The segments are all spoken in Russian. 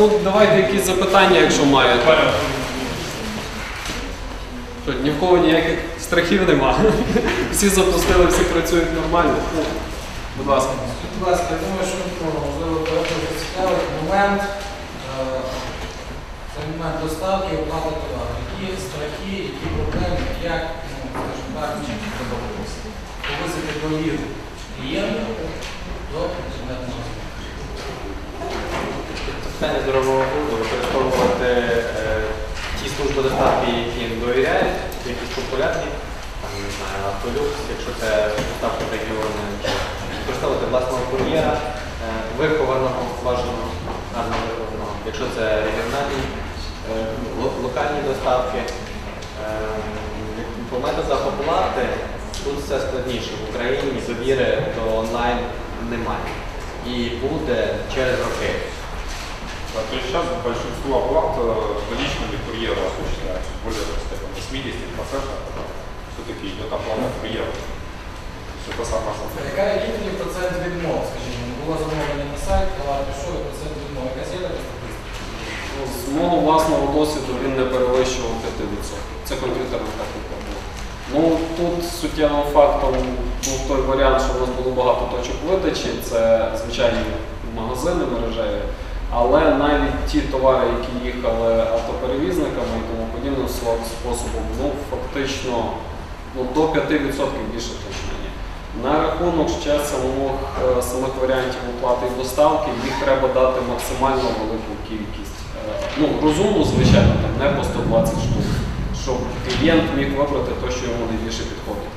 Ну, давайте якісь запитання, якщо маєте. Що, ні в кого ніяких страхів нема. Всі запустили, всі працюють нормально. Будь ласка. Будь ласка, я думаю, що ну, можливо багато цікавий момент. е, Це момент доставки оплати товару. Які страхи, які проблеми, як, ну, скажімо так, повисити довіру клієнта до інтернетного Питання здорового глузду використовувати е, ті служби доставки, які їм довіряють, якісь популярні, там, не знаю, автолюкс, якщо це доставка в регіони, використовувати власного кур'єра, е, вихованого, бажаного, гарно вихованого, якщо це регіональні, е, локальні доставки. По методах оплати тут все складніше. В Україні довіри до онлайн немає. І буде через роки. Да, то есть сейчас большинство оплат э, наличными курьера осуществляется. Более так сказать, там, 80% все-таки идет оплата курьера. То есть это самое основное. Яка який тоді процент відмов, скажімо, було замовлення на сайт, товар пішов і процент відмов. Якась є така статистика? Ну, З мого власного досвіду він не перевищував 5%. Це комп'ютерна техніка була. Ну тут суттєвим фактом був той варіант, що в нас було багато точок видачі, це звичайні магазини мережеві. Але навіть ті товари, які їхали автоперевізниками і тому подібним способом, ну фактично ну, до 5% більше точно ні. На рахунок ще самого, е, самих варіантів оплати і доставки, їх треба дати максимально велику кількість. Е, Ну, розумно, звичайно, там не по 120 штук, щоб клієнт міг вибрати те, що йому найбільше підходить.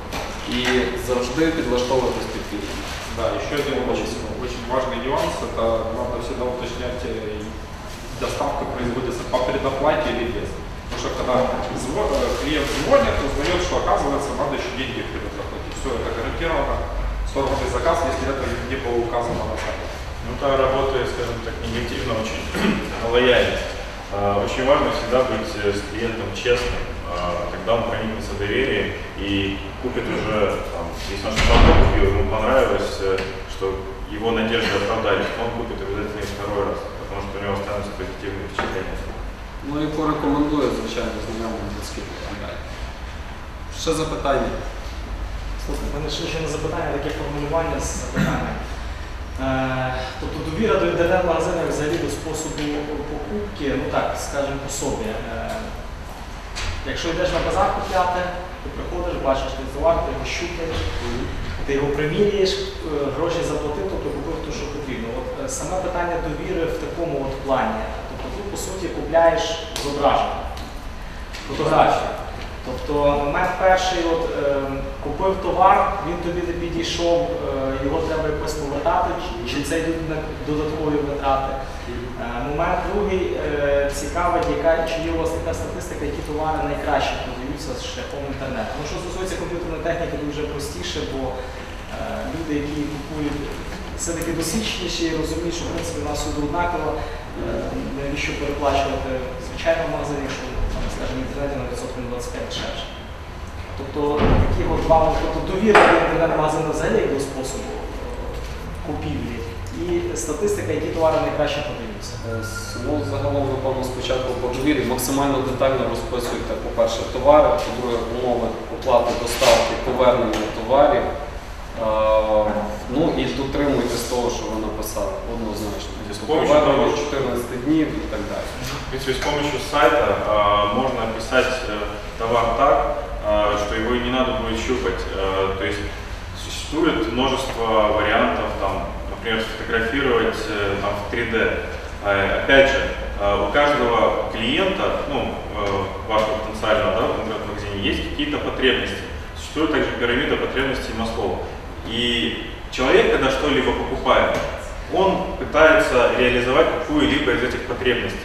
І завжди підлаштовуватись під клієнта. Да, еще один очень, очень важный нюанс, это надо всегда уточнять, э, доставка производится по предоплате или без. Потому что когда зво- э, клиент звонит, узнает, что оказывается надо еще деньги предоплатить. Все, это гарантированно сорванный заказ, если это не было указано на сайте. Ну, та работает, скажем так, негативно очень лояльно. А, Очень важно всегда быть э, с клиентом честным, а, тогда он проникнется доверие и купит уже, там, если он что-то купил, ему понравилось, что его надежды оправдались, он купит обязательно второй раз, потому что у него останутся позитивные впечатления. Ну і порекомендую, звичайно, знайомим близьким і так далі. Ще запитання. Слухай, в мене ще ще не запитання, таке формулювання з запитанням. Е, тобто довіра до інтернет-магазинів взагалі до способу покупки, ну так, скажімо по собі. Е, якщо йдеш на базар купляти, ти приходиш, бачиш той товар, ти його щупаєш, ти його приміряєш, е, гроші заплатив, тобто купив те, що потрібно. От е, саме питання довіри в такому от плані. Тобто ти, по суті, купляєш зображення, фотографію. Тобто момент перший, от, е, купив товар, він тобі не підійшов, е, його треба якось повертати, чи- це йдуть додаткові витрати. Е, момент другий е, цікавить, яка чи є у вас така статистика, які товари найкраще продаються шляхом інтернету. Ну, що стосується комп'ютерної техніки, дуже простіше, бо е, люди, які купують все-таки досвідченіші, розуміють, що в принципі у нас всюди однаково, е, навіщо переплачувати в звичайному магазині, якщо там, скажімо, в інтернеті на відсотків на 25 дешевше. Тобто такі от два тобто довіра до інтернет-магазину взагалі до способу е, купівлі і статистика, які товари найкраще продаються. Е, Ну, загалом, напевно, спочатку по довірі максимально детально розписуйте, по-перше, товари, по-друге, умови оплати доставки, повернення товарів. Е, Ну і дотримуйтесь того, що ви написали, однозначно. Тобто Повернення 14 днів і так далі. В принципе, с помощью сайта а, можно описать э, товар так, а, что его и не надо будет щупать. А, то есть существует множество вариантов, там, например, сфотографировать э, там, в 3D. А, опять же, а, у каждого клиента, ну, э, вашего потенциального да, в интернет-магазине, есть какие-то потребности. Существует также пирамида потребностей Маслоу. И человек, когда что-либо покупает, он пытается реализовать какую-либо из этих потребностей.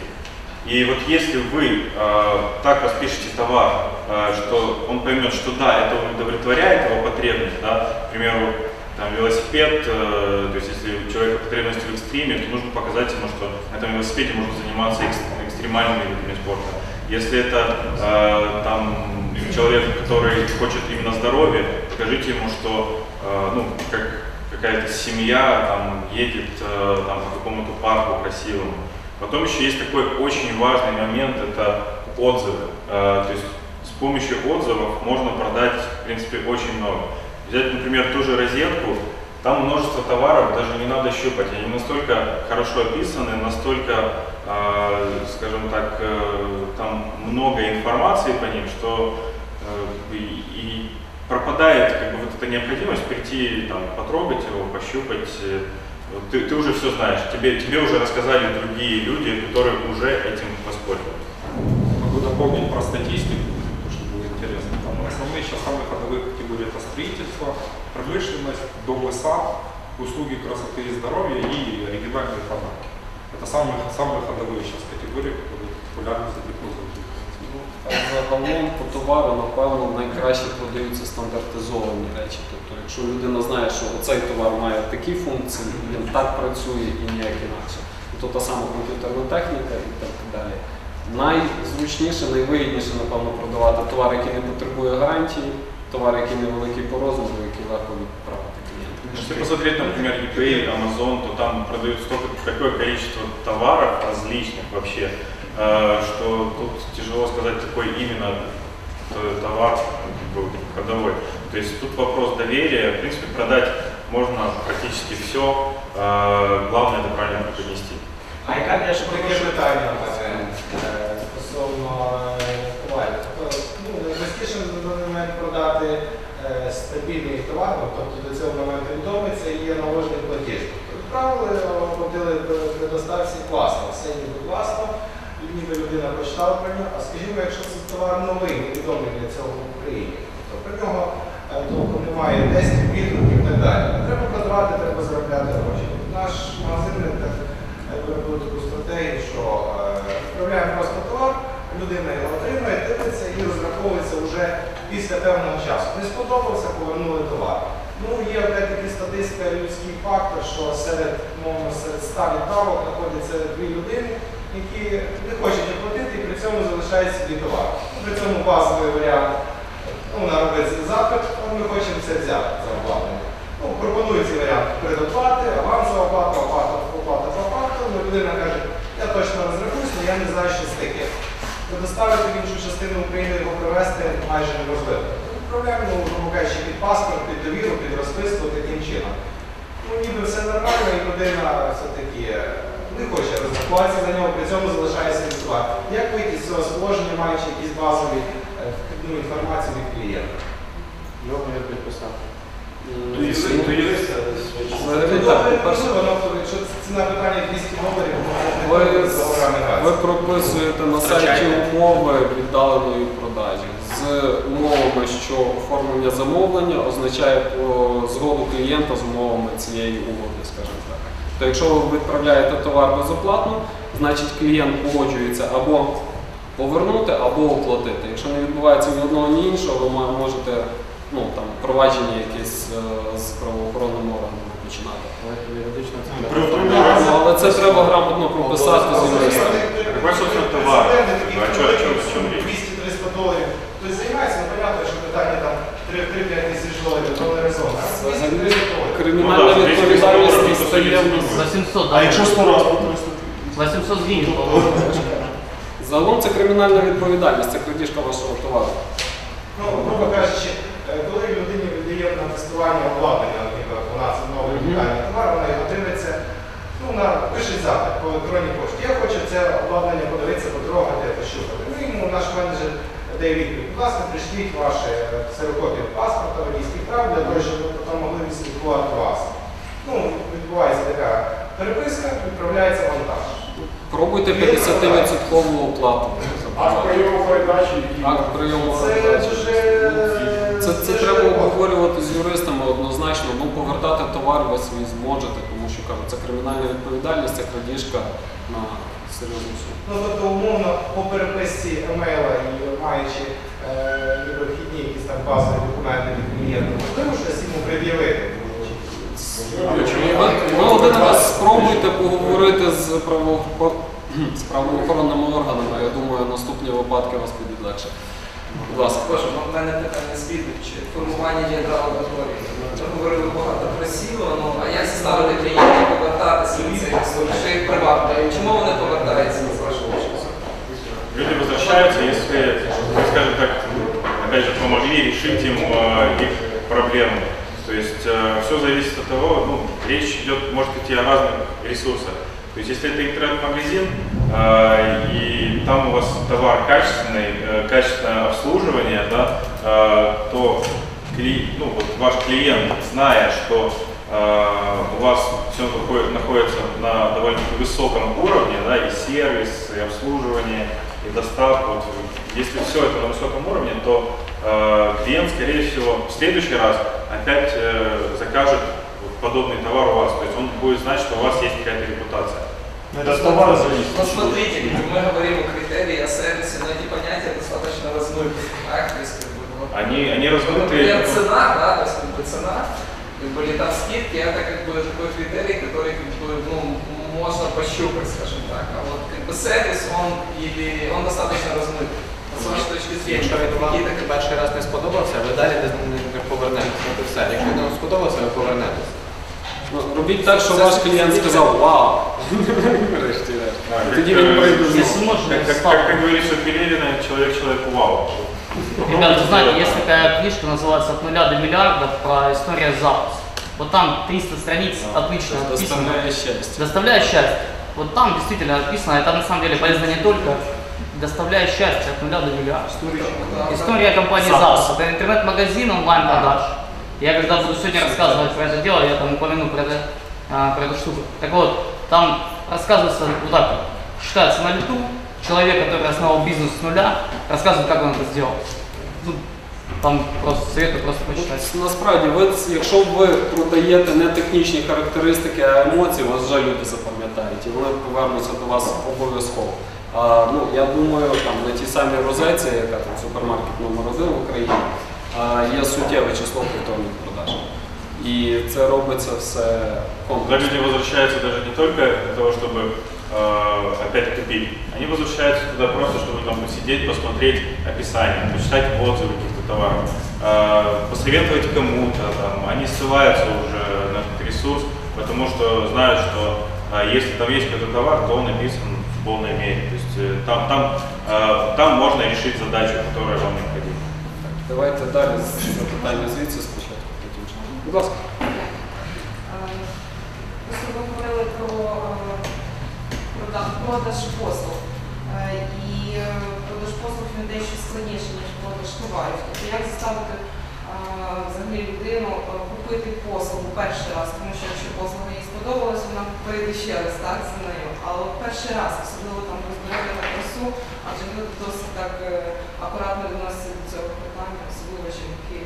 И вот если вы э, так распишете товар, э, что он поймет, что да, это удовлетворяет его потребность, да, к примеру, там, велосипед, э, то есть если у человека потребность в экстриме, то нужно показать ему, что на этом велосипеде можно заниматься экс- экстремальными видами спорта. Если это э, там человек, который хочет именно здоровья, покажите ему, что э, ну, как какая-то семья там едет э, там, по какому-то парку красивому, Потом еще есть такой очень важный момент, это отзывы. Э, То есть с помощью отзывов можно продать, в принципе, очень много. Взять, например, ту же розетку, там множество товаров, даже не надо щупать, они настолько хорошо описаны, настолько, э, скажем так, э, там много информации по ним, что э, и, пропадает как бы вот эта необходимость прийти, там, потрогать его, пощупать. э, Ты, ты уже все знаешь, тебе, тебе уже рассказали другие люди, которые уже этим воспользовались. Могу дополнить про статистику, основные сейчас самые ходовые категории это строительство, промышленность, дом и сад, услуги красоты и здоровья и оригинальные подарки. Это самые, самые ходовые сейчас категории, которые популярны среди пользователей. А Загалом по товару, напевно, найкраще продаються стандартизовані речі. Тобто, якщо людина знає, що цей товар має такі функції, він так працює і ніяк інакше. То та сама комп'ютерна техніка і так далі. Найзручніше, найвигідніше, напевно, продавати товар, який не потребує гарантії, товар, який невеликий по розміру, який легко відправити клієнту. Если посмотреть, например, eBay, Amazon, то там продают столько, такое количество товаров различных вообще, э, что тут тяжело сказать, какой именно т- товар как бы, ходовой. То есть тут вопрос доверия. В принципе, продать можно практически все. Главное это правильно преподнести. А яка я ще Таке прошу питання в мене е, Стосовно е, товарів. Тобто, ну, на даний момент продати е, стабільний товар, ну, тобто до цього моменту відомий, це є наложений платіж. Відправили, оплатили при доставці класно, все ніби класно, ніби людина прочитала про нього. А скажімо, якщо це товар новий, невідомий для цього в Україні, то про нього е, толком немає тестів, відгуків і так далі. Треба продавати, треба заробляти гроші. Наш магазин так робили таку стратегію, що е, відправляємо просто товар, людина його отримує, дивиться і розраховується вже після певного часу. Не сподобався, повернули товар. Ну, є опять-таки статистика, людський фактор, що серед, мовно, серед 100 відправок знаходяться дві людини, які не хочуть оплатити і при цьому залишається свій товар. Ну, При цьому базовий варіант, ну, вона робить запит, ми хочемо це взяти за обладнання. Ну, пропоную ці варіанти передоплати, авансова оплата, оплата, оплата факту. Ну, людина каже, я точно розрахуюсь, але я не знаю, що з таке. Предоставити в іншу частину України його привезти майже неможливо. Відправляємо, ну, грубо кажучи, під паспорт, під довіру, під розписку таким чином. Ну, ніби все нормально, і людина все-таки е, не хоче розрахуватися за нього, при цьому залишається від. Як вийти з цього положення, маючи якісь базові е, ну, інформацію від клієнта? Його не підписати. М, юрист, ну, прописуєте на сайті умови віддаленої продажі з умовами, що оформлення замовлення означає згоду клієнта з умовами цієї угоди, скажімо так. То якщо ви відправляєте товар безоплатно, значить клієнт погоджується або повернути, або оплатити. Якщо не відбувається ні одного, ні іншого, ви можете ну, там, провадження якесь е, з правоохоронними органами починати. Ну, Ну, але це треба грамотно прописати з юристом. Какой, собственно, товар? А чё, о чём- в чём речь? 200-300 доларів. Тобто займається, ну понятно, що питання там 3-5 тисяч доларів, то не резонно. А 200-300 доларів. Кримінальна Ну, да, відповідальність доларів не стає в нас. 800, А якщо 100 разів по 300? 800 гривен, по-моему. Загалом це кримінальна відповідальність, це крадіжка вашого товару. Ну, грубо кажучи, е, коли людині віддає на тестування обладнання, наприклад, вона це новий Мгм. унікальний товар, вона його дивиться, ну, вона пише запит по електронній пошті. Я хочу це обладнання подивитися, потрогати, пощупати. Ну, йому наш менеджер дає відповідь. Будь ласка, прийшліть ваші е, ксерокопії паспорта, водійських прав, для того, щоб ми потім могли відслідкувати вас. Ну, відбувається така переписка, відправляється вантаж. Пробуйте 50% оплату. А прийому передачі? Акт прийому Це передачі. дуже... Це, треба обговорювати з юристами однозначно. Ну, повертати товар ви свій зможете, тому що кажу, це кримінальна відповідальність, це крадіжка на серйозну суму. Ну, тобто, умовно, по переписці емейла і маючи е, ніби якісь там базові документи від клієнта, можливо щось йому пред'явити. Ви, ви один раз спробуйте поговорити з, з правоохоронними органами. Я думаю, наступні випадки вас підуть легше. Будь ласка. Прошу, в мене питання слідуюче. Формування ядра лабораторії. Ми говорили багато про сіло, ну а як ставити клієнтів, повертатися на цей ресурс, що їх привабливо. Чому вони повертаються з вашого часу? Люди возвращаются, если, ну, скажем так, опять же, помогли решить им э, их проблему. То есть все зависит от того, ну, речь идет, может идти о разных ресурсах. То есть если это интернет-магазин, э, и там у вас товар качественный, э, качественное обслуживание, да, э, то ну, вот ваш клиент, зная, что э, у вас все находится на довольно высоком уровне, да, и сервис, и обслуживание, и доставка, вот, если все это на высоком уровне, то клиент, скорее всего, в следующий раз опять э, закажет подобный товар у вас. То есть он будет знать, что у вас есть какая-то репутация. Ну, Это от товара зависит. Ну, смотрите, мы говорим о критерии, о сервисе, но эти понятия достаточно размыты. Так? То есть, как бы, вот, Они, они ну, размытые. например, цена, да, то есть, как бы, цена, как бы, или там скидки, это как бы такой критерий, который как бы, ну, можно пощупать, скажем так. А вот как бы сервис, он, или, он достаточно размыт. С вашей точки зрения, Якщо він вам какие-то перший раз не сподобався, ви далі не, не, не повернетеся. От і все. Якщо він вам сподобався, ви повернетеся. Ну, робіть так, щоб ваш клієнт сказав вау. Врешті-решт. Да, Тоді как, він э, прийде знову. Если можно, как, как, Слава. как, как говорится в Пелевина, человек человеку вау. Ребята, знаете, есть такая книжка, называется «От нуля до миллиарда» про историю запуска. Вот там 300 страниц отлично описано. Доставляє щастя. Доставляя счастье. Вот там действительно описано, это на самом деле полезно не только доставляя счастье от нуля до миллиарда. История компании Запуск. Запус. Это интернет-магазин онлайн-продаж. Я когда буду сегодня рассказывать про это дело, я там упомяну про, это, а, про эту штуку. Так вот, там рассказывается вот так, вот. считается на лету, человек, который основал бизнес с нуля, рассказывает, как он это сделал. Ну, там просто советую просто почитать. От Насправді, ви, якщо ви продаєте не технічні характеристики, а емоції, вас вже люди запам'ятають і вони повернуться до вас обов'язково. А, ну, я думаю, там на тій самій розетці, яка там супермаркет номер один в Україні, а, є суттєве число повторних продаж. І це робиться все Когда комплексно. люди возвращаются даже не только для того, чтобы э, опять купить, они возвращаются туда просто, чтобы там посидеть, посмотреть описание, почитать отзывы каких-то товаров, э, посоветовать кому-то, там, они ссылаются уже на этот ресурс, потому что знают, что э, если там есть какой-то товар, то он написан в полной мере. То есть э, там, там, э, там можно решить задачу, которая вам необходима. Давайте далі з- запитання звідси спочатку. потім ще. Будь ласка. Ви говорили про е, продаж послуг. Е, І е, продаж послуг він дещо складніше, ніж продаж товарів. Тобто як заставити е, взагалі людину е, купити послугу перший раз, тому що якщо послуга їй сподобалась, вона прийде ще раз так, за нею. Але перший раз, особливо там розбирати на красу, адже люди досить так е, акуратно відносяться до цього питання, особливо жінки.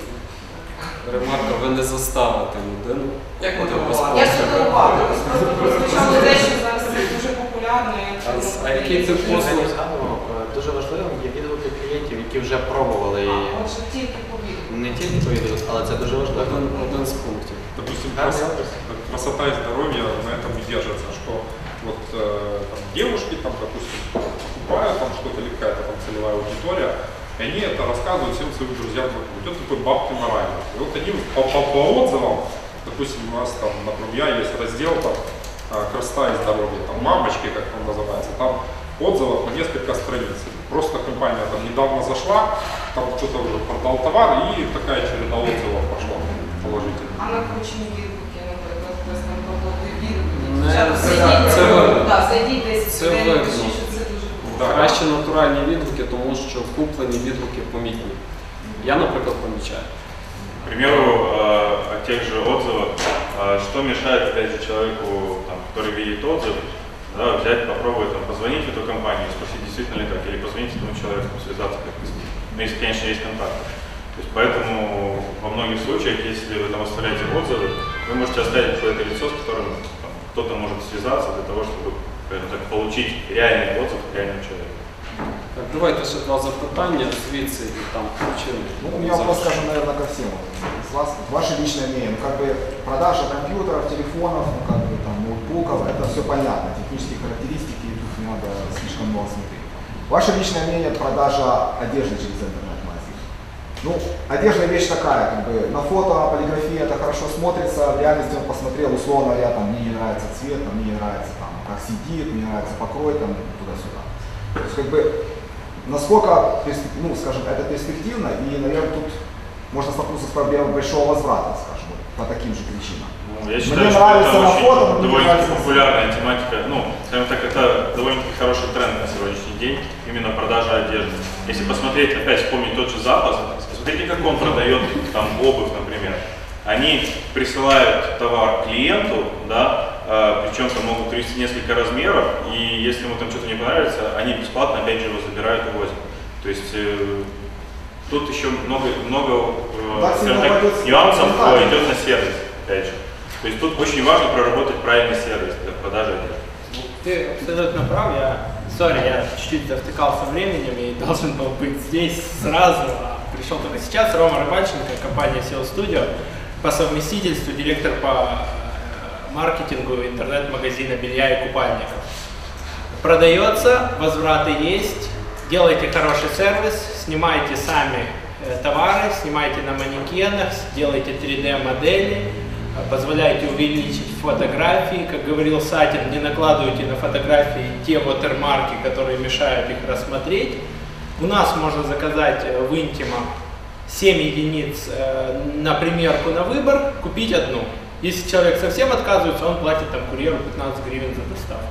Ремарка, ви не заставите людину. Як купити мотивувати? Я без судовувала, просто прозвучало те, що зараз це дуже популярно. і А якщо з- ми а який тип подивимося, послуг? Я не згадував, е, дуже важливим є відгуки клієнтів, які вже пробували А, її. Отже, тільки повірю. Не тільки по відгуку, але це дуже важливо. Один, один з пунктів. Допустим, Гарный крас- образ. красота и здоровье на этом и держится, что вот э, там, девушки, там, допустим, покупают там что-то или какая-то там целевая аудитория, и они это рассказывают всем своим друзьям вокруг. Идет такой бабки морально. И вот они по, по, по отзывам, допустим, у нас там на Прумья есть раздел там а, красота и здоровье, там мамочки, как он называется, там отзывов на несколько страниц. Просто компания там недавно зашла, там что-то уже продал товар, и такая череда отзывов пошла положительно. А накручені відгуки, наприклад, хтось там проводив відгуки. Не, Дівчата, це- зайдіть, це видно. да, зайдіть десь Це в день, видно. пишіть, що це дуже круто. Да. Краще натуральні відгуки, тому що куплені відгуки помітні. Я, наприклад, помічаю. К примеру, э, о тех же отзывах, э, что мешает, опять же, человеку, там, который видит отзыв, да, взять, попробовать там, позвонить в эту компанию, спросить, действительно ли так, или позвонить этому человеку, связаться как-то с ним, ну, если, конечно, есть контакт. То есть поэтому во многих случаях, если вы там оставляете отзывы, вы можете оставить какое-то лицо, с которым там, кто-то может связаться для того, чтобы скажем так, получить реальный отзыв от реального человека. Так, давайте ще два запитання звідси і там включили. Ну, у меня вопрос, скажем, наверное, ко всем. С вас, ваше личное мнение, ну, как бы продажа компьютеров, телефонов, ну, как бы там, ноутбуков, это все понятно, технические характеристики, тут не надо слишком много смотреть. Ваше личное мнение, продажа одежды через интернет-магазин. Ну, одежда вещь такая, как бы на фото полиграфия это хорошо смотрится, в реальности он посмотрел, условно говоря, там, мне не нравится цвет, там, мне не нравится там, как сидит, мне не нравится покрой, там, туда-сюда. То есть, как бы, насколько, ну, скажем, это перспективно, и, наверное, тут можно столкнуться с проблемой большого возврата, скажем, по таким же причинам. Ну, я Мне считаю, что нравится это очень фото, мне довольно нравится на популярная тематика. Ну, скажем так, это довольно-таки хороший тренд на сегодняшний день, именно продажа одежды. Если посмотреть, опять вспомнить тот же Запад, смотрите, как он продает там обувь, например. Они присылают товар клиенту, да, причем там могут привезти несколько размеров, и если ему там что-то не понравится, они бесплатно опять же его забирают и возят. То есть э, тут еще много, много э, Так нюансов идет на сервис, опять же. То есть тут очень важно проработать правильный сервис для продажи одежды. Ты абсолютно прав, я, сори, я чуть-чуть завтыкался временем и должен был быть здесь сразу, а пришел только сейчас. Рома Рыбальченко, компания SEO Studio, по совместительству директор по маркетингу интернет-магазина белья и купальников. Продается, возвраты есть, делайте хороший сервис, снимайте сами э, товары, снимайте на манекенах, делайте 3D-модели, э, позволяйте увеличить фотографии. Как говорил Сатин, не накладывайте на фотографии те watermarки, которые мешают их рассмотреть. У нас можно заказать э, в Intima 7 единиц э, на примерку на выбор, купить одну. Если человек совсем отказывается, он платит там курьеру 15 гривен за доставку.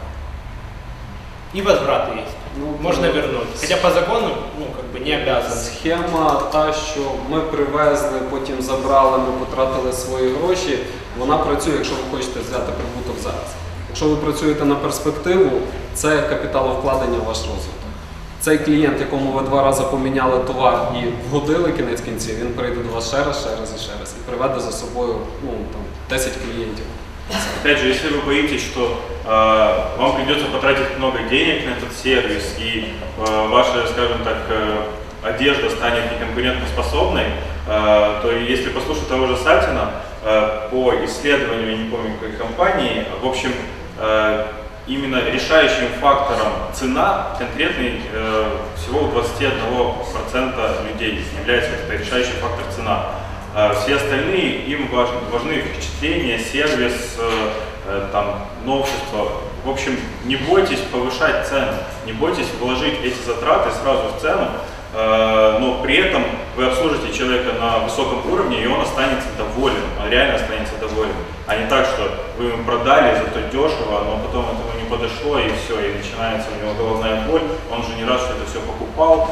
И возвраты есть. Ну, Можно то- вернуть. Хотя по закону, ну, как бы не обязан. Схема та, що ми привезли, потім забрали, ми потратили свої гроші. Вона працює, якщо ви хочете взяти прибуток зараз. Якщо ви працюєте на перспективу, це капіталовкладення в ваш розвиток. Цей клієнт, якому ви два рази поміняли товар і вгодили кінець кінців, він прийде до вас ще раз, ще раз і ще раз і приведе за собою ну, там, 10 клієнтів. Опять же, если вы боитесь, что э, вам придется потратить много денег на этот сервис и э, ваша, скажем так, э, одежда станет неконкурентоспособной, э, то если послушать того же Сатина, э, по исследованию, я не помню какой компании, в общем, э, именно решающим фактором цена конкретный э, всего у 21% людей является это решающий фактор цена. А Все остальные, им важны, впечатления, сервис, э, э, там, новшества. В общем, не бойтесь повышать цену, не бойтесь вложить эти затраты сразу в цену, э, но при этом вы обслужите человека на высоком уровне, и он останется доволен, он реально останется доволен. А не так, что вы ему продали, зато дешево, но потом это ему не подошло, и все, и начинается у него головная боль, он же не раз что это все покупал,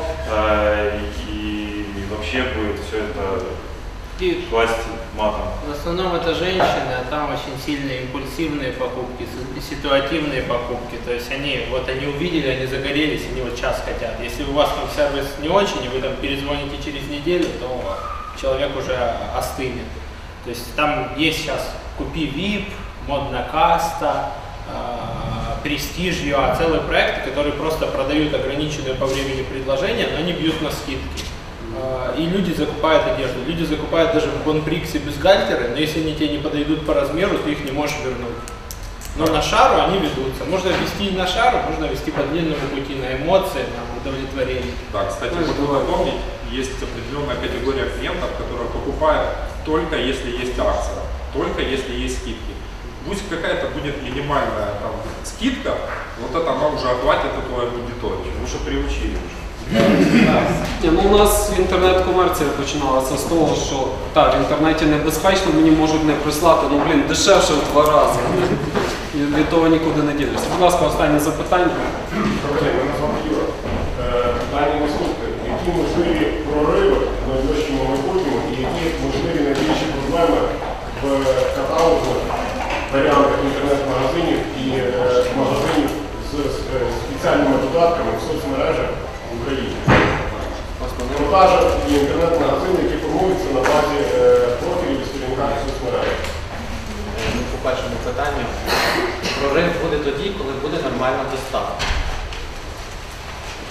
и вообще будет все это И класть матом. В основном это женщины, а там очень сильные импульсивные покупки, ситуативные покупки. То есть они, вот они увидели, они загорелись, они вот сейчас хотят. Если у вас там сервис не очень, и вы там перезвоните через неделю, то человек уже остынет. То есть там есть сейчас купи VIP, модна каста, э, престиж а целые проекты, которые просто продают ограниченное по времени предложение, но они бьют на скидки. А, И люди закупают одежду. Люди закупают даже в Бонприксе бюстгальтеры, но если они тебе не подойдут по размеру, ты их не можешь вернуть. Но на шару они ведутся. Можно вести и на шару, можно вести по длинному пути на эмоции, на удовлетворение. Да, кстати, Ну, можно бывает. напомнить, есть определенная категория клиентов, которые покупают только если есть акция, только если есть скидки. Пусть какая-то будет минимальная там, скидка, вот это она уже охватит эту аудиторию. Потому что приучили уже. Ну, у нас інтернет-комерція починалася з того, що так, в інтернеті небезпечно, мені можуть не прислати, ну блін, дешевше в два рази. І від того нікуди не ділишся. Будь ласка, останнє запитання. Добрий день, мене звати Юра. Е, Питання наступне. Які можливі прориви в найближчому майбутньому і які можливі найбільші проблеми в каталогу варіантах інтернет-магазинів і е, з е, спеціальними додатками в соцмережах в Україні? Продажа і інтернет-магазини, які формуються на базі е, профілів і сторінках в соцмережах. Ну, По першому питанню, прорив буде тоді, коли буде нормальна доставка.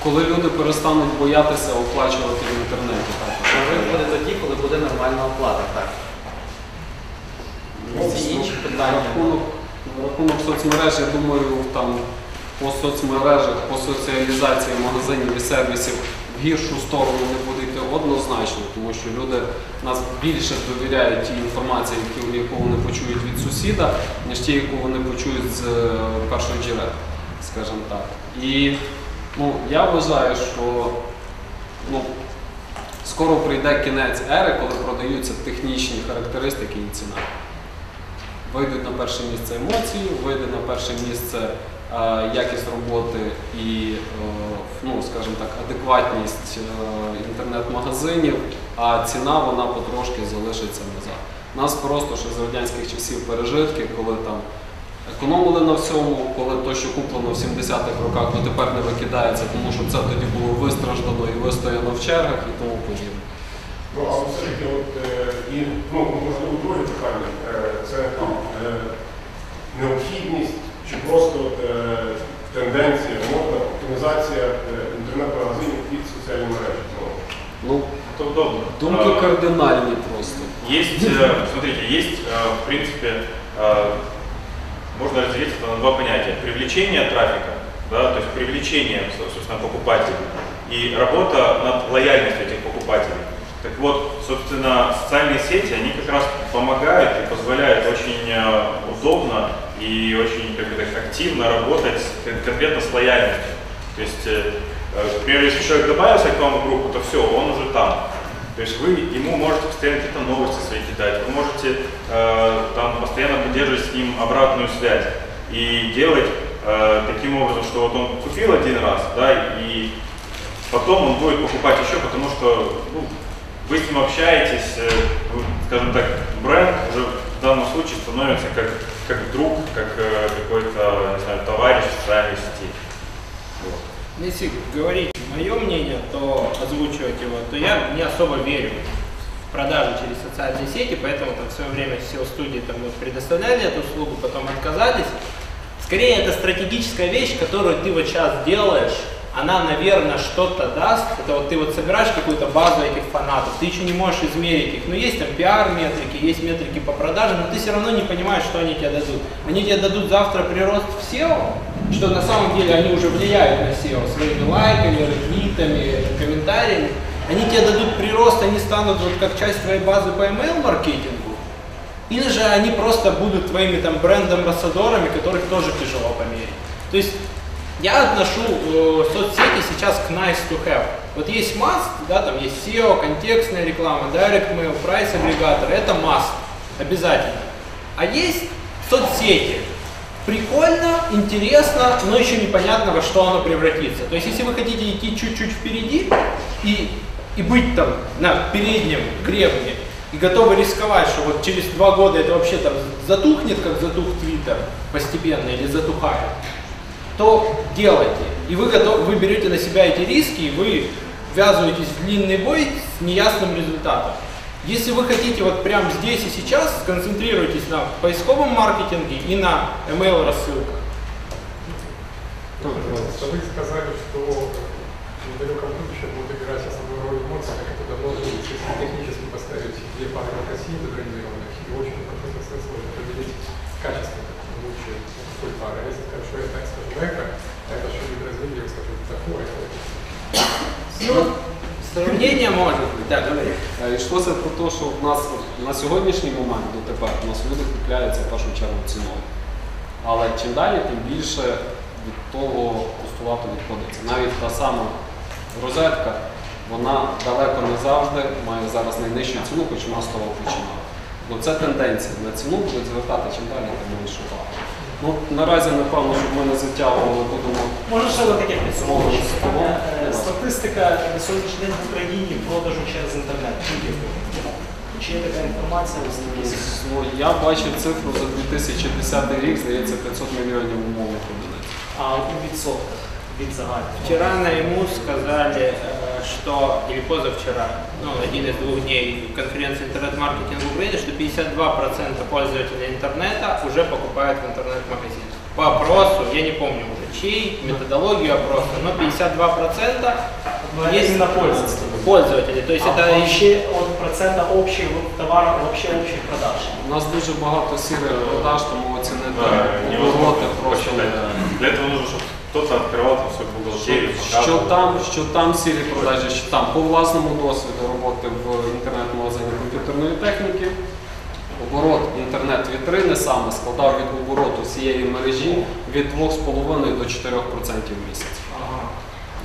Коли люди перестануть боятися оплачувати в інтернеті. Прорив буде тоді, коли буде нормальна оплата. Так. Всі інші На питання. рахунок, рахунок соцмереж, я думаю, там по соцмережах, по соціалізації магазинів і сервісів гіршу сторону не буде йти однозначно, тому що люди нас більше довіряють тій інформації, яку, вони почують від сусіда, ніж ті, яку вони почують з е, першого джерела, скажімо так. І ну, я вважаю, що ну, скоро прийде кінець ери, коли продаються технічні характеристики і ціна. Вийдуть на перше місце емоції, вийде на перше місце якість роботи і, е, ну, скажімо так, адекватність е, інтернет-магазинів, а ціна вона потрошки залишиться назад. Нас просто ще з радянських часів пережитки, коли там економили на всьому, коли то, що куплено в 70-х роках, то тепер не викидається, тому що це тоді було вистраждано і вистояно в чергах і тому подібне. Ну, а все-таки, от, е, і, ну, можливо, друге питання, е, це е, необхідність чи просто е, тенденція, модна оптимізація е, інтернет-магазинів під соціальні мережі. Ну, Ну, Это удобно. думки А, кардинальні просто. Есть, э, смотрите, есть, э, в принципе, э, можно разделить это на два понятия. Привлечение трафика, да, то есть привлечение, со- собственно, покупателей и работа над лояльностью этих покупателей. Так вот, собственно, социальные сети, они как раз помогают и позволяют очень э, удобно и очень как бы, так, активно работать конкретно с лояльностью. То есть, э, э, например, если человек добавился к вам в группу, то все, он уже там. То есть вы ему можете постоянно какие-то новости свои кидать, вы можете э, там постоянно поддерживать с ним обратную связь и делать э, таким образом, что вот он купил один раз, да, и потом он будет покупать еще, потому что ну, вы с ним общаетесь, э, вы, скажем так, бренд уже в данном случае становится как, как друг, как э, какой-то, не знаю, товарищ в социальной сети. Вот. Если говорить мое мнение, то озвучивать его, то я не особо верю в продажи через социальные сети, поэтому там в свое время SEO студии там вот предоставляли эту услугу, потом отказались. Скорее это стратегическая вещь, которую ты вот сейчас делаешь, она, наверное, что-то даст. Это вот ты вот собираешь какую-то базу этих фанатов, ты еще не можешь измерить их. Но есть там пиар-метрики, есть метрики по продажам, но ты все равно не понимаешь, что они тебе дадут. Они тебе дадут завтра прирост в SEO, что на самом деле они уже влияют на SEO своими лайками, ретвитами, комментариями. Они тебе дадут прирост, они станут вот как часть твоей базы по email-маркетингу. Или же они просто будут твоими там бренд-амбассадорами, которых тоже тяжело померить. То есть я отношу э, соцсети сейчас к nice to have. Вот есть must, да, там есть SEO, контекстная реклама, direct mail, прайс агрегатор, это must, обязательно. А есть соцсети. Прикольно, интересно, но еще непонятно, во что оно превратится. То есть, если вы хотите идти чуть-чуть впереди и, и быть там на переднем гребне, и готовы рисковать, что вот через два года это вообще там затухнет, как затух Твиттер постепенно или затухает, то делайте. И вы, готов, вы берете на себя эти риски, и вы ввязываетесь в длинный бой с неясным результатом. Если вы хотите вот прямо здесь и сейчас, сконцентрируйтесь на поисковом маркетинге и на email рассылках. Вы сказали, что в недалеком будущем будут играть основную роль эмоции, как это давно было. Если технически поставить две пары локаций забронированных, и очень просто сложно определить качество лучше какой пары. А если сказать, что это, так скажем, эко, а это что будет развитие, скажем, такое, Ну, сравнение может быть, да, говори. Е, Йшлося про те, що в нас на сьогоднішній момент дотепер у нас люди купляються в першу чергу ціною. Але чим далі, тим більше від того постулату відходиться. Навіть та сама розетка, вона далеко не завжди має зараз найнижчу ціну, хоч вона з того починала. Ну це тенденція. На ціну будуть звертати чим далі, тим менше увагу. Ну, наразі, напевно, щоб ми не затягували, будемо Може ще ви таке Можна. питання. Е, Статистика на сьогоднішній день в Україні продажу через інтернет. Чи є така інформація? Ну, я бачив цифру за 2010 рік, здається, 500 мільйонів умовних одиниць. А у відсотках від загального? Вчера на ему сказали, э, что, или позавчера, ну, один из двух дней конференции интернет-маркетинг в Украине, что 52% пользователей интернета уже покупают в интернет-магазине. По опросу, я не помню уже чей, методологию опроса, но 52% Ну, это именно пользователи. пользователей. То есть а это вообще от процента общих товаров, вообще общих продаж. У нас дуже багато сірих продаж, тому просто посчитать. нереально. Для этого нужно, чтобы кто-то открывал там все бухгалтерию, Що показывал. там, що там сірі продажі, що там по власному досвіду роботи в інтернет-магазині комп'ютерної техніки. Оборот інтернет-вітрини саме складав від обороту цієї мережі від 2,5 до 4% в місяць.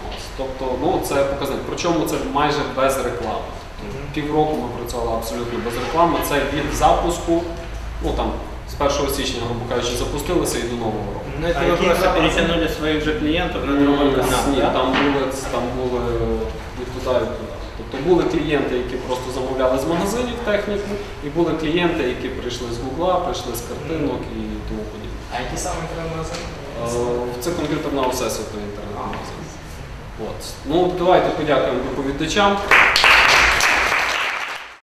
Ось, Тобто, ну це показник. Причому це майже без реклами. Півроку ми працювали абсолютно без реклами. Це від запуску, ну там з 1 січня, грубо кажучи, запустилися і до нового року. Ну, это А вы какие просто каналы? перетянули своих же клиентов на другой Ні, канал, Ні, да? там були, там були від туди, від туди. Тобто були клієнти, які просто замовляли з магазинів техніку, і були клієнти, які прийшли з Гугла, прийшли з картинок і тому подібне. А який саме інтернет-магазин? Е, Це комп'ютерного всесвіту інтернет-магазин. От. Ну, давайте подякуємо доповідачам.